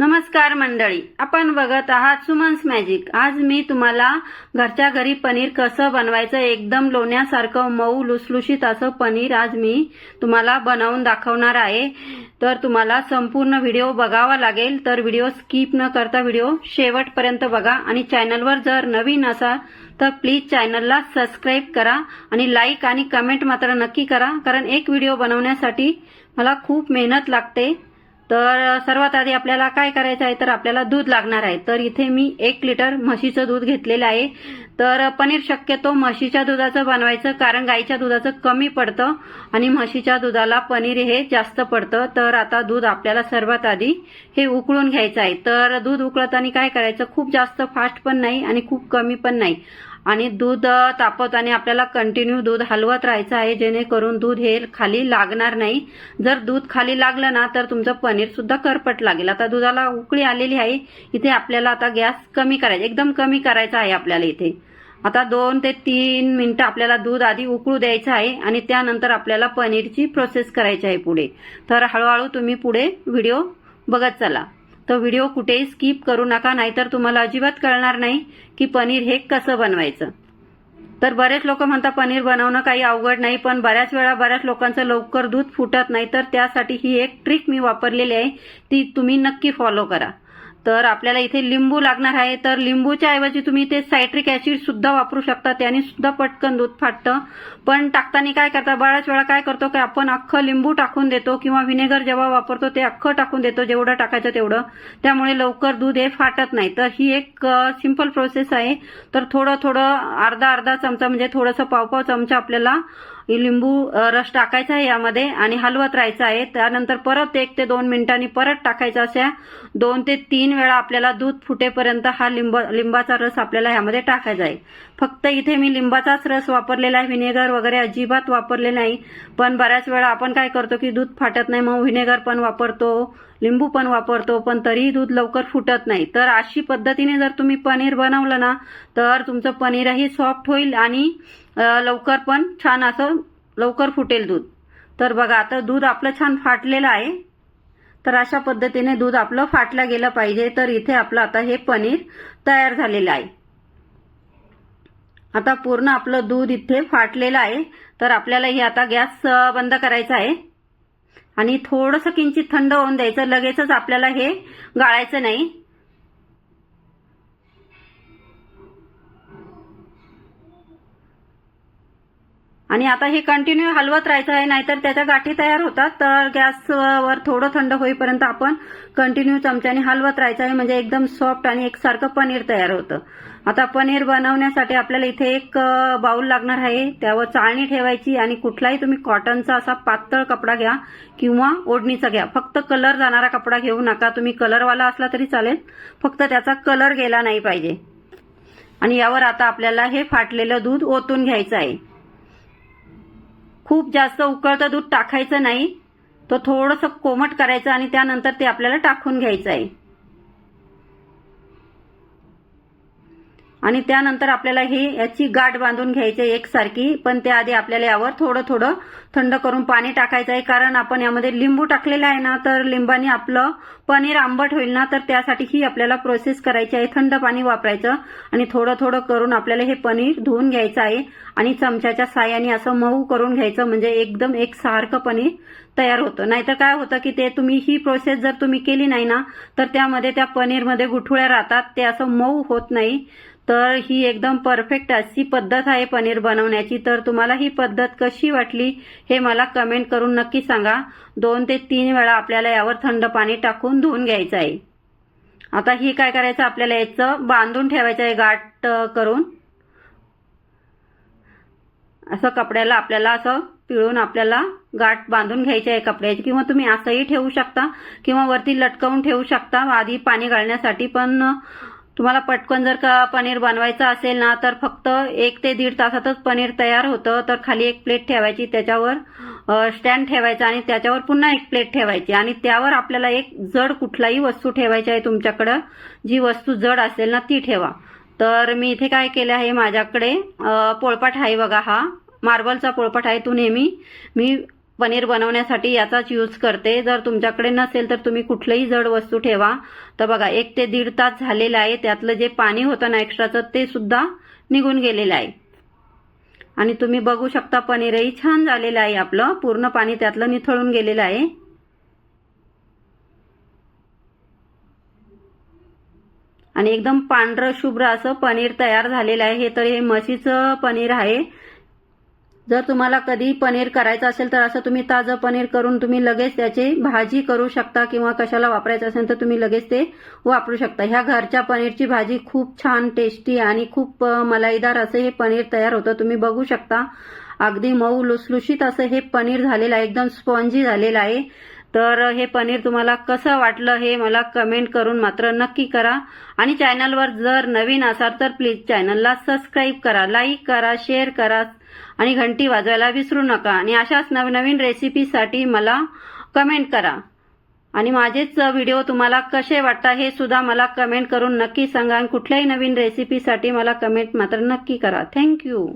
नमस्कार मंडळी आपण बघत आहात सुमन्स मॅजिक. आज मी तुम्हाला घरच्या घरी पनीर कसं बनवायचं एकदम लोण्यासारखं मऊ लुसलुशीत असं पनीर आज मी तुम्हाला बनवून दाखवणार आहे. तर तुम्हाला संपूर्ण व्हिडिओ बघावा लागेल तर व्हिडिओ स्किप न करता व्हिडिओ शेवटपर्यंत बघा. आणि चॅनलवर जर नवीन असाल तर प्लीज चॅनलला सबस्क्राईब करा आणि लाईक आणि कमेंट मात्र नक्की करा कारण एक व्हिडिओ बनवण्यासाठी मला खूप मेहनत लागते. तर सर्वात आधी आपल्याला काय करायचं आहे तर आपल्याला दूध लागणार आहे. तर इथे मी एक लिटर म्हशीचं दूध घेतलेलं आहे. तर पनीर शक्यतो म्हशीच्या दुधाचं बनवायचं कारण गाईच्या दुधाचं कमी पडतं आणि म्हशीच्या दुधाला पनीर हे जास्त पडतं. तर आता दूध आपल्याला सर्वात आधी हे उकळून घ्यायचं आहे. तर दूध उकळताना काय करायचं खूप जास्त फास्ट पण नाही आणि खूप कमी पण नाही. आणि दूध तापवताना आपल्याला कंटिन्यू दूध हलवत राहायचं आहे जेणेकरून दूध हे खाली लागणार नाही. जर दूध खाली लागलं ना तर तुमचं पनीर सुद्धा करपट लागेल. आता दुधाला उकळी आलेली आहे इथे आपल्याला आता गॅस कमी करायचा एकदम कमी करायचा आहे आपल्याला इथे. आता दोन ते तीन मिनिटं आपल्याला दूध आधी उकळू द्यायचं आहे आणि त्यानंतर आपल्याला पनीरची प्रोसेस करायची आहे पुढे. तर हळूहळू तुम्ही पुढे व्हिडिओ बघत चला. तर व्हिडिओ कुठेही स्किप करू नका नाहीतर तुम्हाला अजिबात कळणार नाही की पनीर हे कसं बनवायचं. तर बरेच लोक म्हणतात पनीर बनवणं काही अवघड नाही पण बऱ्याच वेळा बऱ्याच लोकांचं लवकर दूध फुटत नाही तर त्यासाठी ही एक ट्रिक मी वापरलेली आहे ती तुम्ही नक्की फॉलो करा. तर आपल्याला इथे लिंबू लागणार आहे. तर लिंबूच्या ऐवजी तुम्ही ते सायट्रिक ऍसिड सुद्धा वापरू शकता. त्याने सुद्धा पटकन दूध फाटतं. पण टाकताना काय करता? बऱ्याच वेळा काय करतो की आपण अख्खं लिंबू टाकून देतो किंवा व्हिनेगर जेव्हा वापरतो ते अख्खं टाकून देतो. जेवढं टाकायचं तेवढं. त्यामुळे लवकर दूध हे फाटत नाही. तर ही एक सिंपल प्रोसेस आहे. तर थोडं थोडं अर्धा अर्धा चमचा म्हणजे थोडंसं पाव पाव चमचा आपल्याला लिंबू रस टाकायचा आहे यामध्ये आणि हलवत राहायचं आहे. त्यानंतर परत एक ते दोन मिनिटांनी परत टाकायचा अशा दोन ते तीन वेळा आपल्याला दूध फुटेपर्यंत हा लिंब लिंबाचा रस आपल्याला ह्यामध्ये टाकायचा आहे. फक्त इथे मी लिंबाचाच रस वापरलेला आहे. व्हिनेगर वगैरे अजिबात वापरले नाही. पण बऱ्याच वेळा आपण काय करतो की दूध फाटत नाही मग व्हिनेगर पण वापरतो. लिंबू पण वापरतो पण तरीही दूध लवकर फुटत नाही. तर अशी पद्धतीने जर तुम्ही पनीर बनवलं ना तर तुमचं पनीरही सॉफ्ट होईल आणि लवकर पण छान असं लवकर फुटेल दूध. तर बघा आता दूध आपलं छान फाटलेलं आहे. तर अशा पद्धतीने दूध आपलं फाटलं गेलं पाहिजे. तर इथे आपलं आता हे पनीर तयार झालेलं आहे. आता पूर्ण आपलं दूध इथे फाटलेलं आहे. तर आपल्याला हे आता गॅस बंद करायचा आहे. आणि थोडंसं किंचित थंड होऊन द्यायचं. लगेचच आपल्याला हे गाळायचं नाही. आणि आता हे कंटिन्यू हलवत राहायचं आहे नाहीतर त्याच्या गाठी तयार होतात. तर गॅसवर थोडं थंड होईपर्यंत आपण कंटिन्यू चमच्याने हलवत राहायचं आहे म्हणजे एकदम सॉफ्ट आणि एकसारखं पनीर तयार होतं. आता पनीर बनवण्यासाठी आपल्याला इथे एक बाऊल लागणार आहे. त्यावर चाळणी ठेवायची आणि कुठलाही तुम्ही कॉटनचा असा पातळ कपडा घ्या किंवा ओढणीचा घ्या. फक्त कलर जाणारा कपडा घेऊ नका. तुम्ही कलरवाला असला तरी चालेल. फक्त त्याचा कलर गेला नाही पाहिजे. आणि यावर आता आपल्याला हे फाटलेलं दूध ओतून घ्यायचं आहे. खूप जास्त उकळतं दूध टाकायचं नाही. तो थोडंसं कोमट करायचं आणि त्यानंतर ते आपल्याला टाकून घ्यायचं आहे. आणि त्यानंतर आपल्याला ही याची गाठ बांधून घ्यायची आहे एकसारखी पण त्याआधी आपल्याला यावर थोडं थोडं थंड करून पाणी टाकायचं आहे. कारण आपण यामध्ये लिंबू टाकलेलं आहे ना तर लिंबाने आपलं पनीर आंबट होईल ना तर त्यासाठी ही आपल्याला प्रोसेस करायची आहे. थंड पाणी वापरायचं आणि थोडं थोडं करून आपल्याला हे पनीर धुवून घ्यायचं आहे आणि चमच्याच्या साह्याने असं मऊ करून घ्यायचं म्हणजे एकदम एक सारखं पनीर तयार होतं. नाहीतर काय होतं की ते तुम्ही ही प्रोसेस जर तुम्ही केली नाही ना तर त्यामध्ये त्या पनीरमध्ये गुठुळ्या राहतात ते असं मऊ होत नाही. तर ही एकदम परफेक्ट अशी पद्धत आहे पनीर बनवण्याची. तर तुम्हाला ही पद्धत कशी वाटली हे मला कमेंट करून नक्की सांगा. दोन ते तीन वेळा आपल्याला यावर थंड पाणी टाकून धुवून घ्यायचं आहे. आता ही काय करायचं? आपल्याला याचं बांधून ठेवायचं आहे गाठ करून. असं कपड्याला आपल्याला असं पिळून आपल्याला गाठ बांधून घ्यायची आहे कपड्याची. किंवा तुम्ही असंही ठेवू शकता किंवा वरती लटकवून ठेवू शकता. आधी पाणी घालण्यासाठी पण तुम्हाला पटकन जर का पनीर बनवायचं असेल ना तर फक्त एक ते दीड तासातच पनीर तयार होतं. तर खाली एक प्लेट ठेवायची त्याच्यावर स्टँड ठेवायचा आणि त्याच्यावर पुन्हा एक प्लेट ठेवायची. आणि त्यावर आपल्याला एक जड कुठलाही वस्तू ठेवायची आहे तुमच्याकडं. जी वस्तू जड असेल ना ती ठेवा. तर मी इथे काय केलं आहे माझ्याकडे पोळपाट आहे बघा हा. मार्बलचा पोळपाट आहे तो नेहमी. मी पनीर बनवण्यासाठी याचाच यूज करते. जर तुमच्याकडे नसेल तर तुम्ही कुठलीही जड वस्तू ठेवा. तर बघा एक ते दीड तास झालेलं आहे. त्यातलं जे पाणी होतं ना एक्स्ट्राचं ते सुद्धा निघून गेलेलं आहे. आणि तुम्ही बघू शकता पनीरही छान झालेलं आहे आपलं. पूर्ण पाणी त्यातलं निथळून गेलेलं आहे. आणि एकदम पांढरं शुभ्र असं पनीर तयार झालेलं आहे. हे तर हे म्हशीचं पनीर आहे. जर तुम्हाला कधी पनीर करायचं असेल तर असं तुम्ही ताजं पनीर करून तुम्ही लगेच त्याची भाजी करू शकता किंवा कशाला वापरायचं असेल तर तुम्ही लगेच ते वापरू शकता. ह्या घरच्या पनीरची भाजी खूप छान टेस्टी आणि खूप मलाईदार असं हे पनीर तयार होतं. तुम्ही बघू शकता. अगदी मऊ लुसलुशीत असं हे पनीर झालेलं आहे. एकदम स्पॉन्जी झालेलं आहे. तर हे पनीर तुम्हाला कसं वाटलं हे मला कमेंट करून मात्र नक्की करा. आणि चॅनलवर जर नवीन असाल तर प्लीज चॅनलला सबस्क्राईब करा लाईक करा शेअर करा आणि घंटी वाजवायला विसरू नका. आणि अशाच नवनवीन रेसिपीसाठी मला कमेंट करा. आणि माझेच व्हिडिओ तुम्हाला कसे वाटतात हे सुद्धा मला कमेंट करून नक्की सांगा. आणि कुठल्याही नवीन रेसिपीसाठी मला कमेंट मात्र नक्की करा. थँक्यू